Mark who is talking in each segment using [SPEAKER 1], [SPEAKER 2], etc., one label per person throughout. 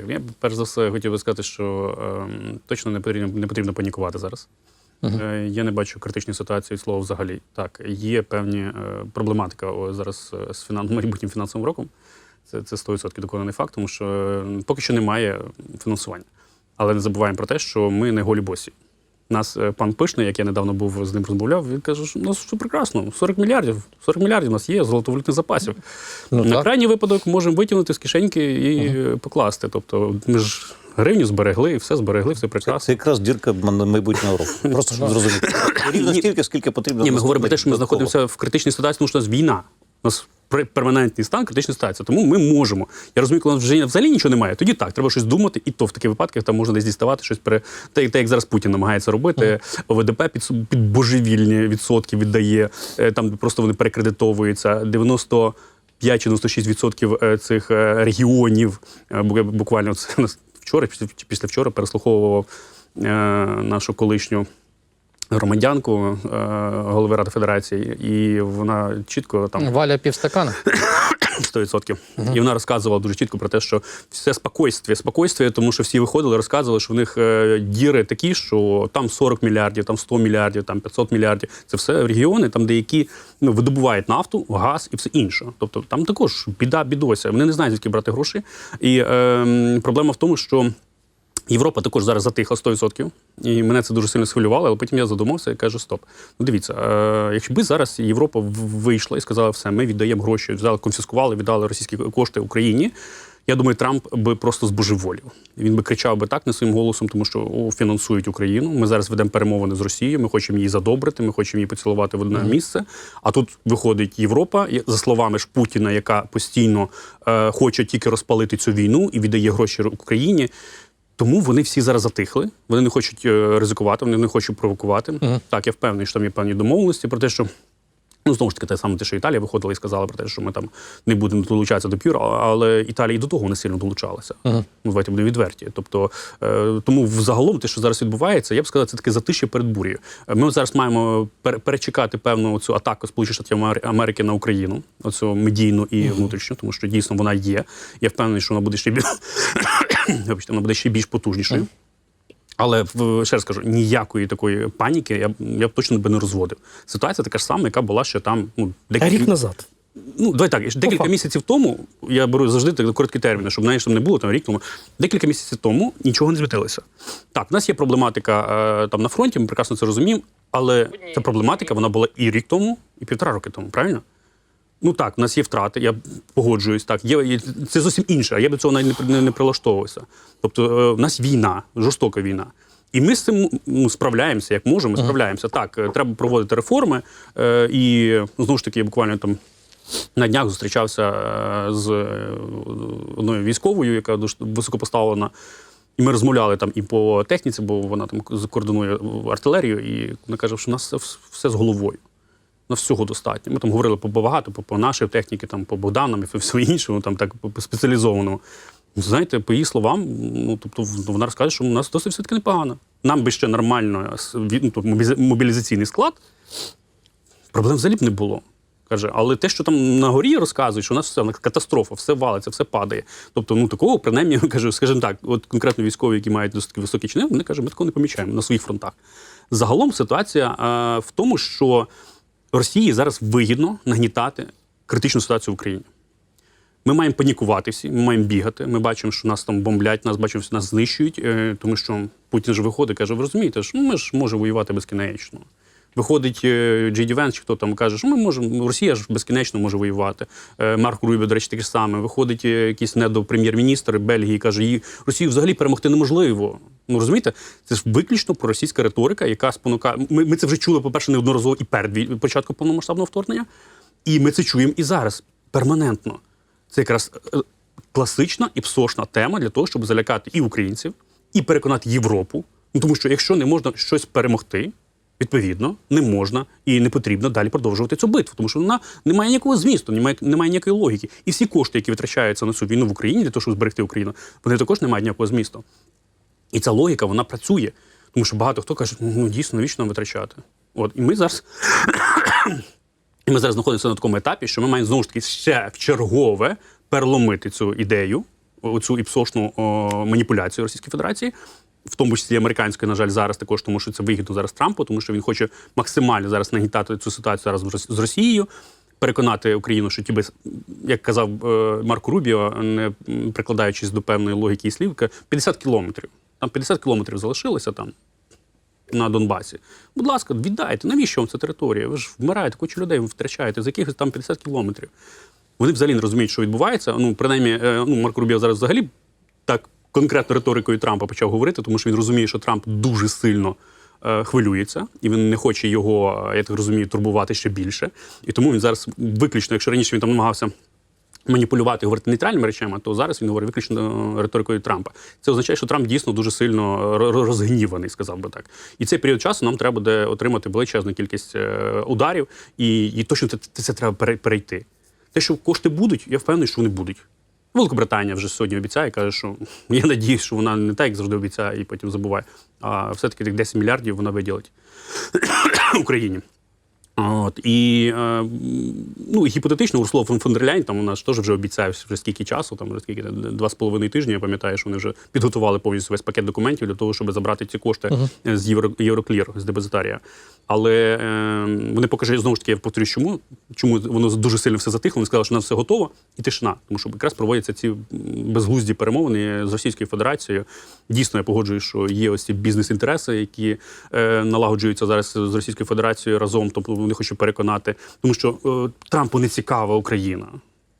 [SPEAKER 1] Так, я перш за все хотів би сказати, що е, точно не потрібно, не потрібно панікувати зараз. Е, я не бачу критичної ситуації слова взагалі. Так, є певні е, проблематика о, зараз е, з фінан... майбутнім фінансовим роком. Це, це 100% доконаний факт, тому що е, поки що немає фінансування. Але не забуваємо про те, що ми не голі босі. Нас е, пан Пишний, як я недавно був з ним розмовляв, він каже, що у нас все прекрасно, 40 мільярдів. 40 мільярдів у нас є золотовалютних запасів.
[SPEAKER 2] Ну,
[SPEAKER 1] На
[SPEAKER 2] так.
[SPEAKER 1] крайній випадок можемо витягнути з кишеньки і е, покласти. Тобто ми ж гривню зберегли, все зберегли, все прекрасно.
[SPEAKER 3] це якраз дірка майбутнього року. Просто щоб зрозуміти. Рівно стільки, скільки потрібно.
[SPEAKER 1] Ні, ми говоримо про те, що ми знаходимося в критичній ситуації, тому що у нас війна. У нас перманентний стан, критична ситуація. Тому ми можемо. Я розумію, коли вже взагалі нічого немає, тоді так, треба щось думати, і то в таких випадках там можна десь діставати щось пере. Те, те, як зараз Путін намагається робити, ОВДП під, під божевільні відсотки віддає, е, там просто вони перекредитовуються. 90 5-96% е, цих е, регіонів буквально це вчора, після, після вчора переслуховував нашу колишню громадянку е, голови Ради Федерації, і вона чітко там
[SPEAKER 2] Валя півстакана.
[SPEAKER 1] 100%. І вона розказувала дуже чітко про те, що все спокойствие, спокойствие, тому що всі виходили, розказували, що в них е, діри такі, що там 40 мільярдів, там 100 мільярдів, там 500 мільярдів. Це все регіони, там деякі ну, видобувають нафту, газ і все інше. Тобто там також біда, бідося. Вони не знають, звідки брати гроші. І е, проблема в тому, що. Європа також зараз затихла 100%, і мене це дуже сильно схвилювало, але потім я задумався і кажу: стоп. Ну дивіться, е, якщо би зараз Європа вийшла і сказала, все, ми віддаємо гроші, взяли, конфіскували, віддали російські кошти Україні. Я думаю, Трамп би просто збожеволів. Він би кричав би так не своїм голосом, тому що о, фінансують Україну. Ми зараз ведемо перемовини з Росією. Ми хочемо її задобрити, ми хочемо її поцілувати в одне місце. А тут виходить Європа, за словами ж Путіна, яка постійно е, хоче тільки розпалити цю війну і віддає гроші Україні. Тому вони всі зараз затихли. Вони не хочуть е, ризикувати, вони не хочуть провокувати. Так, я впевнений, що там є певні домовленості про те, що. Ну, знову ж таки, те саме те, що Італія виходила і сказала про те, що ми там не будемо долучатися до пюр, але Італія і до того не сильно долучалася. Ну, давайте будемо відверті. Тобто, е, тому взагалом те, що зараз відбувається, я б сказав, це таке затишя перед бур'єю. Ми зараз маємо пере- перечекати певну цю атаку Сполучених Штатів Америки на Україну, оцю медійну і внутрішню, тому що дійсно вона є. Я впевнений, що вона буде ще більш вона буде ще більш потужнішою. Але в- ще раз кажу, ніякої такої паніки я б я б точно би не розводив. Ситуація така ж сама, яка була ще там ну декілька
[SPEAKER 4] Рік назад.
[SPEAKER 1] Ну, давай так, декілька
[SPEAKER 4] факту.
[SPEAKER 1] місяців тому, я беру завжди так короткі терміни, щоб навіть щоб не було там рік тому. Декілька місяців тому нічого не змінилося. Так, у нас є проблематика е, там на фронті, ми прекрасно це розуміємо, але ця проблематика вона була і рік тому, і півтора роки тому, правильно? Ну так, у нас є втрати, я погоджуюсь. Так, є, є це зовсім інше. а Я до цього навіть не, не, не прилаштовувався. Тобто, е, в нас війна, жорстока війна. І ми з цим ну, справляємося, як можемо, справляємося. Так, е, треба проводити реформи. Е, і ну, знову ж таки, я буквально там на днях зустрічався е, з одною військовою, яка дуже високо поставлена. І ми розмовляли там і по техніці, бо вона там координує артилерію, і вона каже, що у нас все, все з головою. На всього достатньо. Ми там говорили по багато, по, нашій техніці, там, по Богданам і всьому іншому, там так по, спеціалізованому. Ну, Знаєте, по її словам, ну тобто вона розкаже, що у нас досить все-таки непогано. Нам би ще нормально ну, тобто мобілізаційний склад, проблем взагалі б не було. Каже, але те, що там на горі розказують, що у нас все катастрофа, все валиться, все падає. Тобто, ну такого, принаймні, кажу, скажімо так, от конкретно військові, які мають досить високі чини, вони кажуть, ми такого не помічаємо на своїх фронтах. Загалом ситуація е, в тому, що Росії зараз вигідно нагнітати критичну ситуацію в Україні. Ми маємо панікувати всі, ми маємо бігати. Ми бачимо, що нас там бомблять, нас бачимо, що нас знищують, е, тому що Путін ж виходить, каже: ви розумієте, що ми ж можемо воювати безкінечно. Виходить е, Джей Ді Венс, чи хто там каже, що ми можемо, Росія ж безкінечно може воювати. Е, Марк Рубі, до речі, таке саме. Виходить е, якийсь недопрем'єр-міністр Бельгії каже, її Росію взагалі перемогти неможливо. Ну розумієте, це ж виключно проросійська риторика, яка спонукає. Ми, ми це вже чули, по-перше, неодноразово і перед початком повномасштабного вторгнення. І ми це чуємо і зараз перманентно. Це якраз класична і псошна тема для того, щоб залякати і українців, і переконати Європу. Ну тому що якщо не можна щось перемогти, відповідно не можна і не потрібно далі продовжувати цю битву, тому що вона не має ніякого змісту, немає, немає ніякої логіки. І всі кошти, які витрачаються на цю війну в Україні для того, щоб зберегти Україну, вони також не мають ніякого змісту. І ця логіка вона працює. Тому що багато хто каже, ну дійсно, навіщо нам витрачати? От і ми зараз. І ми зараз знаходимося на такому етапі, що ми маємо знову ж таки ще в чергове переломити цю ідею оцю іпсошну о, маніпуляцію Російської Федерації. В тому числі американської, на жаль, зараз також, тому що це вигідно зараз Трампу, тому що він хоче максимально зараз нагнітати цю ситуацію разом з Росією, переконати Україну, що ті як казав е, Марко Рубіо, не прикладаючись до певної логіки і слів, 50 кілометрів. Там 50 кілометрів залишилося там на Донбасі. Будь ласка, віддайте. Навіщо вам ця територія? Ви ж вмираєте, кучу людей ви втрачаєте, з якихось там 50 кілометрів. Вони взагалі не розуміють, що відбувається. Ну, принаймні, е, ну, Марко Рубіо зараз взагалі так конкретно риторикою Трампа почав говорити, тому що він розуміє, що Трамп дуже сильно е, хвилюється, і він не хоче його, е, я так розумію, турбувати ще більше. І тому він зараз виключно, якщо раніше він там намагався маніпулювати, говорити нейтральними речами, то зараз він говорить виключно е, риторикою Трампа. Це означає, що Трамп дійсно дуже сильно ро- ро- розгніваний, сказав би так. І цей період часу нам треба буде отримати величезну кількість ударів, і, і точно це, це треба перейти. Те, що кошти будуть, я впевнений, що вони будуть. Великобританія вже сьогодні обіцяє, каже, що я надіюсь, що вона не так, як завжди обіцяє, і потім забуває. А все-таки тих 10 мільярдів вона виділить Україні. От, і е, ну, гіпотетично Урсула фон фон дер Ляйн, там у нас теж вже обіцяє вже скільки часу, там вже скільки два з половиною тижні. Я пам'ятаю, що вони вже підготували повністю весь пакет документів для того, щоб забрати ці кошти е, з Євроклір, з депозитарія. Але е, вони покажуть знову ж таки, я повторюю, чому чому воно дуже сильно все затихло. Вони сказали, що у нас все готово, і тишина. Тому що якраз проводяться ці безглузді перемовини з Російською Федерацією. Дійсно, я погоджую, що є ось ці бізнес-інтереси, які е, налагоджуються зараз з Російською Федерацією разом. Тобто вони хочуть переконати, тому що е, Трампу не цікава Україна.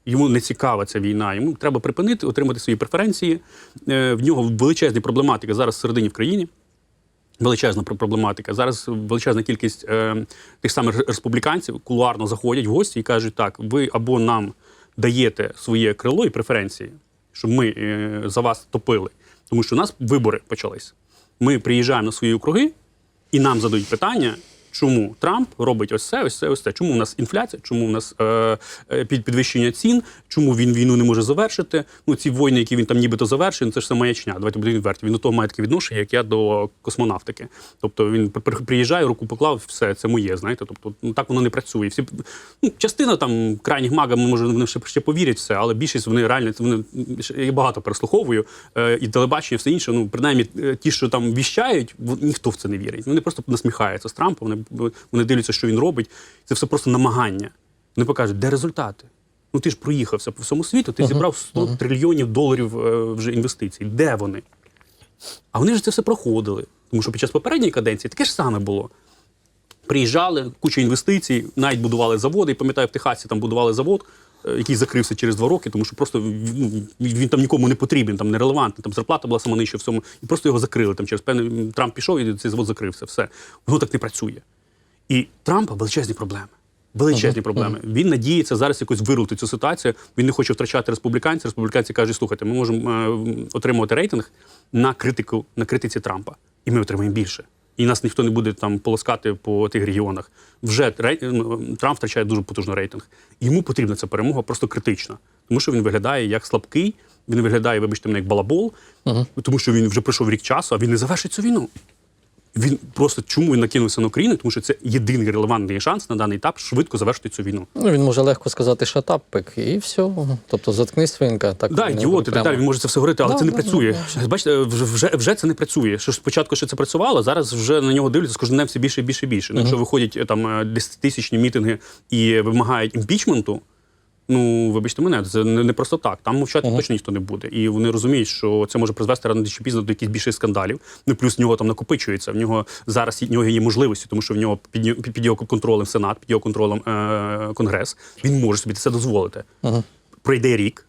[SPEAKER 1] Йому не цікава ця війна. Йому треба припинити, отримати свої преференції. Е, в нього величезні проблематики зараз всередині в країні. Величезна проблематика. Зараз величезна кількість е, тих самих республіканців кулуарно заходять в гості і кажуть: так, ви або нам даєте своє крило і преференції, щоб ми е, за вас топили. Тому що у нас вибори почались. Ми приїжджаємо на свої округи, і нам задають питання, чому Трамп робить ось це, ось це, ось це. Чому у нас інфляція, чому у нас е, е, під- підвищення цін, чому він війну не може завершити. Ну, ці війни, які він там нібито завершив, ну, це ж все маячня. Давайте будемо відверті. Він до того має таке відношення, як я до космонавтики. Тобто він при- при- приїжджає, руку поклав, все, це моє, знаєте. Тобто, ну так воно не працює. Всі ну, частина там крайніх магам, може, вони ще, ще повірять в це, але більшість вони реально вони я багато переслуховую. Е, і телебачення, все інше. Ну, принаймні, е, ті, що там віщають, ніхто в це не вірить. Вони просто насміхаються з Трампа, вони, вони дивляться, що він робить. Це все просто намагання. Вони покажуть, де результати. Ну ти ж проїхався по всьому світу, ти зібрав 100 трильйонів доларів е, вже інвестицій. Де вони? А вони ж це все проходили. Тому що під час попередньої каденції таке ж саме було. Приїжджали, куча інвестицій, навіть будували заводи. І пам'ятаю, в Техасі там будували завод, е, який закрився через два роки, тому що просто ну, він там нікому не потрібен, там нерелевантний, там зарплата була сама нижча в всьому, і просто його закрили. Там через певний Трамп пішов і цей завод закрився. Все. Воно так не працює. І Трампа величезні проблеми. Величезні проблеми. Він надіється зараз якось вирулити цю ситуацію. Він не хоче втрачати республіканців. Республіканці кажуть, слухайте, ми можемо е, отримувати рейтинг на критику, на критиці Трампа. І ми отримаємо більше. І нас ніхто не буде там полоскати по тих регіонах. Вже рей- ну, Трамп втрачає дуже потужний рейтинг. Йому потрібна ця перемога просто критична, тому що він виглядає як слабкий. Він виглядає, вибачте мене, як балабол, тому що він вже пройшов рік часу, а він не завершить цю війну. Він просто чому він накинувся на Україну? Тому що це єдиний релевантний шанс на даний етап швидко завершити цю війну.
[SPEAKER 2] Ну, він може легко сказати шатапик, і все. Тобто заткнись свинка. Так,
[SPEAKER 1] Да, ідіоти, так далі. Він може це все говорити, але
[SPEAKER 2] Да,
[SPEAKER 1] це не
[SPEAKER 2] да,
[SPEAKER 1] працює.
[SPEAKER 2] да,
[SPEAKER 1] Бачите, вже, вже, це не працює. Що ж спочатку ще це працювало, зараз вже на нього дивляться з кожним днем все більше і більше і більше. Ну, Якщо виходять е, там е, десятитисячні мітинги і вимагають імпічменту. Ну, вибачте мене, це не, просто так. Там мовчати точно ніхто не буде. І вони розуміють, що це може призвести рано чи пізно до якихось більших скандалів. Ну плюс в нього там накопичується. В нього зараз в нього є можливості, тому що в нього під, під його контролем Сенат, під його контролем е, Конгрес. Він може собі це дозволити. Пройде рік,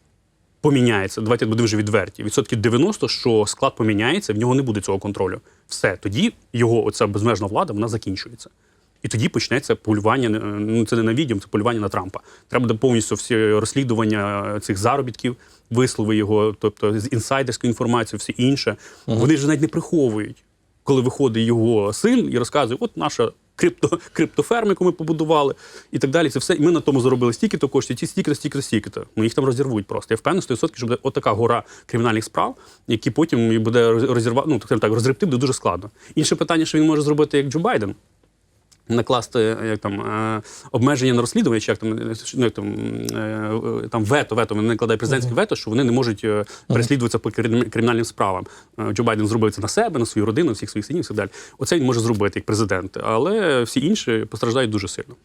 [SPEAKER 1] поміняється. Давайте будемо вже відверті. Відсотків 90, що склад поміняється, в нього не буде цього контролю. Все, тоді його оця безмежна влада вона закінчується. І тоді почнеться полювання. е, Ну це не на відео, це полювання на Трампа. Треба буде повністю всі розслідування цих заробітків, вислови його, тобто з інсайдерську інформацію, все інше. Вони ж навіть не приховують, коли виходить його син і розказує, от наша. Крипто, криптоферма, яку ми побудували, і так далі. Це все. І ми на тому заробили стільки-то коштів, ті стільки-то, стільки-то, стільки-то. Ну їх там розірвуть просто. Я впевнений, 100%, що буде отака гора кримінальних справ, які потім буде розірвати, ну так, так розребти буде дуже складно. Інше питання, що він може зробити як Джо Байден. Накласти як там е, обмеження на розслідування, чи як там е, ну, як там, е, е, там вето, вето вони накладає президентське вето, що вони не можуть е, переслідуватися по кримінальним справам. Е, Джо Байден зробив це на себе, на свою родину, всіх своїх синів і так далі. Оце він може зробити як президент, але всі інші постраждають дуже сильно.